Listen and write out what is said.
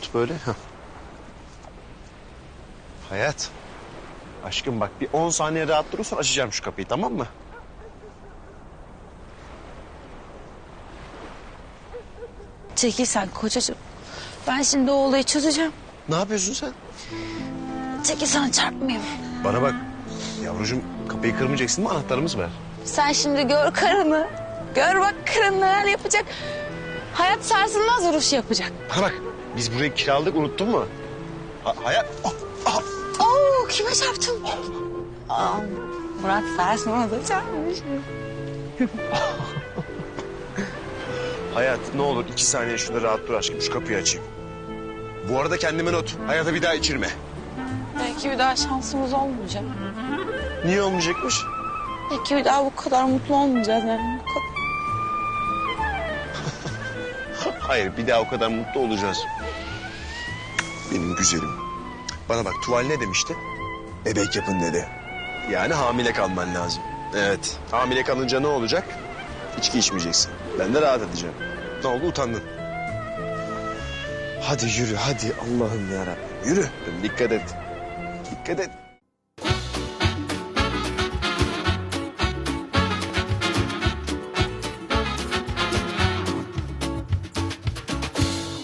tut böyle. Heh. Hayat. Aşkım bak bir 10 saniye rahat durursan açacağım şu kapıyı tamam mı? Çekil sen kocacığım. Ben şimdi o olayı çözeceğim. Ne yapıyorsun sen? Çekil sana çarpmayayım. Bana bak. Yavrucuğum kapıyı kırmayacaksın mı anahtarımız var. Sen şimdi gör karını. Gör bak karın neler yapacak. Hayat sarsılmaz vuruş yapacak. Bana bak biz burayı kiraladık unuttun mu? Ha, hayat. Oh, ah. Oo kime çarptım? Aa, Murat sarsılmaz'a çarpmış. Hayat ne olur iki saniye şurada rahat dur aşkım şu kapıyı açayım. Bu arada kendime not. Hayata bir daha içirme. Belki bir daha şansımız olmayacak. Niye olmayacakmış? Belki bir daha bu kadar mutlu olmayacağız yani. Bu kadar. Hayır bir daha o kadar mutlu olacağız. Benim güzelim. Bana bak tuval ne demişti? Bebek yapın dedi. Yani hamile kalman lazım. Evet. Hamile kalınca ne olacak? İçki içmeyeceksin. Ben de rahat edeceğim. Ne oldu utandın? Hadi yürü hadi Allah'ım yarabbim. Yürü. Dikkat et. Dikkat et.